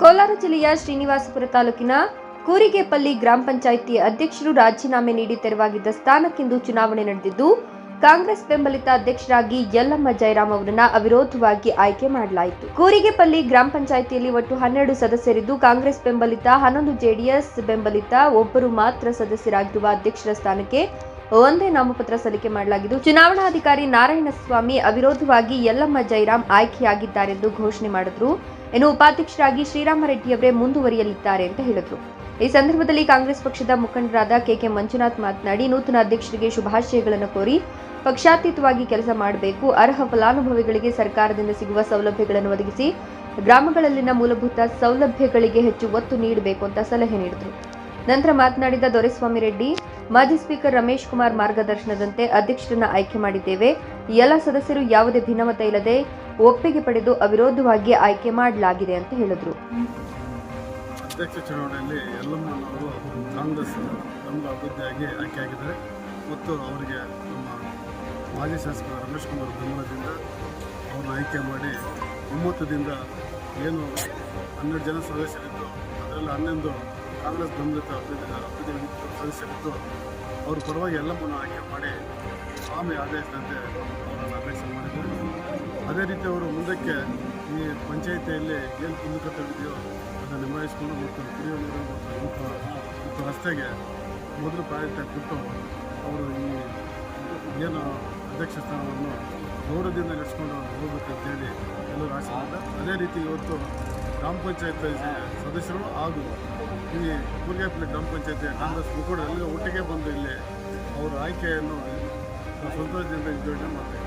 ಕೋಲಾರ ಜಿಲ್ಲೆಯ ಶ್ರೀನಿವಾಸಪುರ ತಾಲೂಕಿನ ಕೂರಿಗೆಪಲ್ಲಿ ಗ್ರಾಮ ಪಂಚಾಯಿತಿ ಅಧ್ಯಕ್ಷರು ರಾಜೀನಾಮೆ ನೀಡಿ ತೆರವಾಗಿದ್ದ ಸ್ಥಾನಕ್ಕಿಂದು ಚುನಾವಣೆ ನಡೆದಿದ್ದು, ಕಾಂಗ್ರೆಸ್ ಬೆಂಬಲಿತ ಅಧ್ಯಕ್ಷರಾಗಿ ಯಲ್ಲಮ್ಮ ಜಯರಾಮ್ ಅವರನ್ನ ಅವಿರೋಧವಾಗಿ ಆಯ್ಕೆ ಮಾಡಲಾಯಿತು. ಕೂರಿಗೆಪಲ್ಲಿ ಗ್ರಾಮ ಪಂಚಾಯಿತಿಯಲ್ಲಿ ಒಟ್ಟು ಹನ್ನೆರಡು ಸದಸ್ಯರಿದ್ದು, ಕಾಂಗ್ರೆಸ್ ಬೆಂಬಲಿತ ಹನ್ನೊಂದು ಜೆಡಿಎಸ್ ಬೆಂಬಲಿತ ಒಬ್ಬರು ಮಾತ್ರ ಸದಸ್ಯರಾಗಿರುವ ಅಧ್ಯಕ್ಷರ ಸ್ಥಾನಕ್ಕೆ ಒಂದೇ ನಾಮಪತ್ರ ಸಲ್ಲಿಕೆ ಮಾಡಲಾಗಿದ್ದು, ಚುನಾವಣಾಧಿಕಾರಿ ನಾರಾಯಣಸ್ವಾಮಿ ಅವಿರೋಧವಾಗಿ ಯಲ್ಲಮ್ಮ ಜೈರಾಮ್ ಆಯ್ಕೆಯಾಗಿದ್ದಾರೆಂದು ಘೋಷಣೆ ಮಾಡಿದ್ರು. ಇನ್ನು ಉಪಾಧ್ಯಕ್ಷರಾಗಿ ಶ್ರೀರಾಮರೆಡ್ಡಿಯವರೇ ಮುಂದುವರಿಯಲಿದ್ದಾರೆ ಅಂತ ಹೇಳಿದ್ರು. ಈ ಸಂದರ್ಭದಲ್ಲಿ ಕಾಂಗ್ರೆಸ್ ಪಕ್ಷದ ಮುಖಂಡರಾದ ಕೆಕೆ ಮಂಜುನಾಥ್ ಮಾತನಾಡಿ, ನೂತನ ಅಧ್ಯಕ್ಷರಿಗೆ ಶುಭಾಶಯಗಳನ್ನು ಕೋರಿ ಪಕ್ಷಾತೀತವಾಗಿ ಕೆಲಸ ಮಾಡಬೇಕು, ಅರ್ಹ ಫಲಾನುಭವಿಗಳಿಗೆ ಸರ್ಕಾರದಿಂದ ಸಿಗುವ ಸೌಲಭ್ಯಗಳನ್ನು ಒದಗಿಸಿ, ಗ್ರಾಮಗಳಲ್ಲಿನ ಮೂಲಭೂತ ಸೌಲಭ್ಯಗಳಿಗೆ ಹೆಚ್ಚು ಒತ್ತು ನೀಡಬೇಕು ಅಂತ ಸಲಹೆ ನೀಡಿದರು. ನಂತರ ಮಾತನಾಡಿದ ದೊರೆಸ್ವಾಮಿ ರೆಡ್ಡಿ, ಮಾಜಿ ಸ್ಪೀಕರ್ ರಮೇಶ್ ಕುಮಾರ್ ಮಾರ್ಗದರ್ಶನದಂತೆ ಅಧ್ಯಕ್ಷರನ್ನ ಆಯ್ಕೆ ಮಾಡಿದ್ದೇವೆ. ಎಲ್ಲ ಸದಸ್ಯರು ಯಾವುದೇ ಭಿನ್ನಮತ ಇಲ್ಲದೆ ಒಪ್ಪಿಗೆ ಪಡೆದು ಅವಿರೋಧವಾಗಿ ಆಯ್ಕೆ ಮಾಡಲಾಗಿದೆ ಅಂತ ಹೇಳಿದರು. ಅಧ್ಯಕ್ಷ ಚುನಾವಣೆಯಲ್ಲಿ ಯಲ್ಲಮ್ಮನವರು ಕಾಂಗ್ರೆಸ್ ನಮ್ಮ ಅಭ್ಯರ್ಥಿಯಾಗಿ ಆಯ್ಕೆಯಾಗಿದ್ದಾರೆ ಮತ್ತು ಅವರಿಗೆ ನಮ್ಮ ಮಾಜಿ ಶಾಸಕ ರಮೇಶ್ ಕುಮಾರ್ ಬೆಂಬಲದಿಂದ ಅವ್ರನ್ನ ಆಯ್ಕೆ ಮಾಡಿ ಒಮ್ಮತದಿಂದ ಏನು ಹನ್ನೆರಡು ಜನ ಸದಸ್ಯರಿದ್ದು, ಅದರಲ್ಲಿ ಹನ್ನೊಂದು ಕಾಂಗ್ರೆಸ್ ಬೆಂಬಲಿತ ಅಭ್ಯರ್ಥಿ ಸದಸ್ಯರಿದ್ದು ಅವ್ರ ಪರವಾಗಿ ಎಲ್ಲವನ್ನು ಆಯ್ಕೆ ಮಾಡಿ ಸ್ವಾಮಿ ಆದೇಶದಂತೆ ಅವರನ್ನು ಅಭ್ಯಾಸ ಮಾಡಿದ್ದಾರೆ ಅದೇ ರೀತಿ ಅವರು ಮುಂದಕ್ಕೆ ಈ ಪಂಚಾಯಿತಿಯಲ್ಲಿ ಏನು ಕುಂದುಕಟ್ಟವಿದೆಯೋ ಅದನ್ನು ನಿಭಾಯಿಸಿಕೊಂಡು ಮತ್ತು ಕುಡಿಯುವ ನೀರು ಮತ್ತು ಮತ್ತು ರಸ್ತೆಗೆ ಮೊದಲು ಪ್ರಾಯೋರಿಟಿ ಕೊಟ್ಟು ಅವರು ಈ ಏನು ಅಧ್ಯಕ್ಷ ಸ್ಥಾನವನ್ನು ಗೌರವದಿಂದ ನಡೆಸ್ಕೊಂಡು ಹೋಗ್ಬೇಕಂತೇಳಿ ಎಲ್ಲರೂ ಆಸೆ ಮಾಡಿದ್ದಾರೆ ಅದೇ ರೀತಿ ಇವತ್ತು ಗ್ರಾಮ ಪಂಚಾಯತ್ ಸದಸ್ಯರು ಹಾಗೂ ಈ ಕೂರ್ಗೇಪಲ್ಲಿ ಗ್ರಾಮ ಪಂಚಾಯತಿ ಕಾಂಗ್ರೆಸ್ ಮುಖಂಡ ಎಲ್ಲ ಒಟ್ಟಿಗೆ ಬಂದು ಇಲ್ಲಿ ಅವರ ಆಯ್ಕೆಯನ್ನು ಸಂತೋಷದಿಂದ ಯೋಜನೆ ಮಾಡ್ತಾರೆ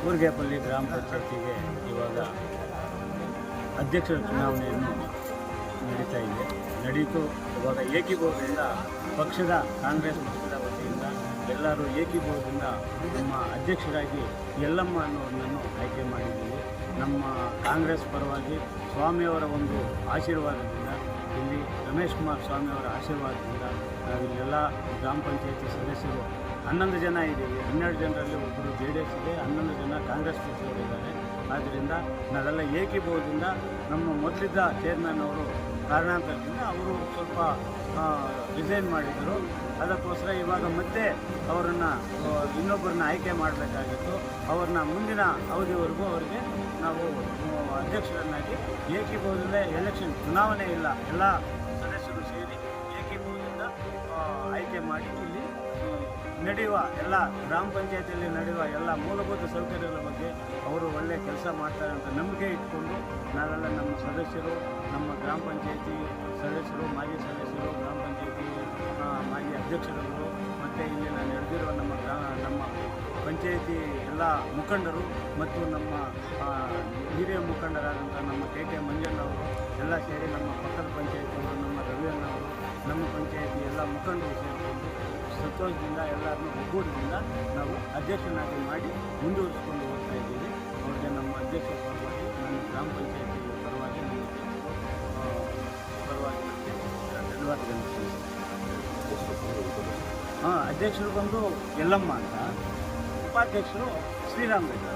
ಕೂರ್ಗೇಪಲ್ಲಿ ಗ್ರಾಮ ಪಂಚಾಯತಿಗೆ ಇವಾಗ ಅಧ್ಯಕ್ಷರ ಚುನಾವಣೆಯನ್ನು ನಡೀತಾ ಇದೆ. ನಡೀತು, ಇವಾಗ ಏಕೀಭಾವದಿಂದ ಪಕ್ಷದ ಕಾಂಗ್ರೆಸ್ ಪಕ್ಷದ ವತಿಯಿಂದ ಎಲ್ಲರೂ ಏಕೀಭಾವದಿಂದ ನಮ್ಮ ಅಧ್ಯಕ್ಷರಾಗಿ ಯಲ್ಲಮ್ಮ ಅನ್ನೋರನ್ನು ಆಯ್ಕೆ ಮಾಡಿದ್ದೀವಿ. ನಮ್ಮ ಕಾಂಗ್ರೆಸ್ ಪರವಾಗಿ ಸ್ವಾಮಿಯವರ ಒಂದು ಆಶೀರ್ವಾದದಿಂದ ಇಲ್ಲಿ ರಮೇಶ್ ಕುಮಾರ್ ಸ್ವಾಮಿಯವರ ಆಶೀರ್ವಾದದಿಂದ ನಾವಿಲ್ಲೆಲ್ಲ ಗ್ರಾಮ ಪಂಚಾಯತಿ ಸದಸ್ಯರು ಹನ್ನೊಂದು ಜನ ಇದ್ದೀವಿ. ಹನ್ನೆರಡು ಜನರಲ್ಲಿ ಒಬ್ಬರು ಜೆ ಡಿ ಎಸ್ ಇದೆ, ಹನ್ನೊಂದು ಜನ ಕಾಂಗ್ರೆಸ್ ಪಕ್ಷದವರಿದ್ದಾರೆ ಆದ್ದರಿಂದ ನಾವೆಲ್ಲ ಏಕೀಭವದಿಂದ ನಮ್ಮ ಮೊದಲಿದ್ದ ಚೇರ್ಮನ್ ಅವರು ಕಾರಣಾಂತರದಿಂದ ಅವರು ಸ್ವಲ್ಪ ರಿಸೈನ್ ಮಾಡಿದರು. ಅದಕ್ಕೋಸ್ಕರ ಇವಾಗ ಮತ್ತೆ ಅವರನ್ನು ಇನ್ನೊಬ್ಬರನ್ನ ಆಯ್ಕೆ ಮಾಡಬೇಕಾಗಿತ್ತು. ಅವ್ರನ್ನ ಮುಂದಿನ ಅವಧಿವರೆಗೂ ಅವರಿಗೆ ನಾವು ಅಧ್ಯಕ್ಷರನ್ನಾಗಿ ಏಕೀಭಾವದಿಂದ ಎಲೆಕ್ಷನ್ ಚುನಾವಣೆ ಇಲ್ಲ. ಎಲ್ಲ ಸದಸ್ಯರು ಸೇರಿ ಏಕೀಭವದಿಂದ ಆಯ್ಕೆ ಮಾಡಿ ಇಲ್ಲಿ ನಡೆಯುವ ಎಲ್ಲ ಗ್ರಾಮ ಪಂಚಾಯತಿಯಲ್ಲಿ ನಡೆಯುವ ಎಲ್ಲ ಮೂಲಭೂತ ಸೌಕರ್ಯಗಳ ಬಗ್ಗೆ ಅವರು ಒಳ್ಳೆಯ ಕೆಲಸ ಮಾಡ್ತಾರೆ ಅಂತ ನಂಬಿಕೆ ಇಟ್ಕೊಂಡು ನಾವೆಲ್ಲ ನಮ್ಮ ಸದಸ್ಯರು, ನಮ್ಮ ಗ್ರಾಮ ಪಂಚಾಯತಿ ಸದಸ್ಯರು, ಮಾಜಿ ಸದಸ್ಯರು, ಗ್ರಾಮ ಪಂಚಾಯತಿ ಮಾಜಿ ಅಧ್ಯಕ್ಷರುಗಳು, ಮತ್ತು ಇಲ್ಲಿ ನಾನು ನಡೆದಿರುವ ನಮ್ಮ ಗ್ರಾಮ ನಮ್ಮ ಪಂಚಾಯಿತಿ ಎಲ್ಲ ಮುಖಂಡರು ಮತ್ತು ನಮ್ಮ ಹಿರಿಯ ಮುಖಂಡರಾದಂಥ ನಮ್ಮ ಕೆ ಕೆ ಮಂಜಣ್ಣವರು ಎಲ್ಲ ಸೇರಿ ನಮ್ಮ ಪಕ್ಕದ ಪಂಚಾಯತಿಯವರು, ನಮ್ಮ ರವಿಯಣ್ಣವರು ನಮ್ಮ ಪಂಚಾಯತಿ ಎಲ್ಲ ಮುಖಂಡರು ಸೇರಿಕೊಂಡು ಸಂತೋಷದಿಂದ ಎಲ್ಲರನ್ನು ಒಗ್ಗೂಡದಿಂದ ನಾವು ಅಧ್ಯಕ್ಷನಾಗಿ ಮಾಡಿ ಮುಂದುವರಿಸಿಕೊಂಡು ಹೋಗ್ತಾ ಇದ್ದೀವಿ. ಅವ್ರಿಗೆ ನಮ್ಮ ಅಧ್ಯಕ್ಷ ಪರವಾಗಿ ನಮ್ಮ ಗ್ರಾಮ ಪಂಚಾಯತಿ ಹಾಂ ಅಧ್ಯಕ್ಷರು ಬಂದು ಯಲ್ಲಮ್ಮ ಅಂತ ಉಪಾಧ್ಯಕ್ಷರು ಶ್ರೀರಾಮ್ ರೆಡ್ಡಿ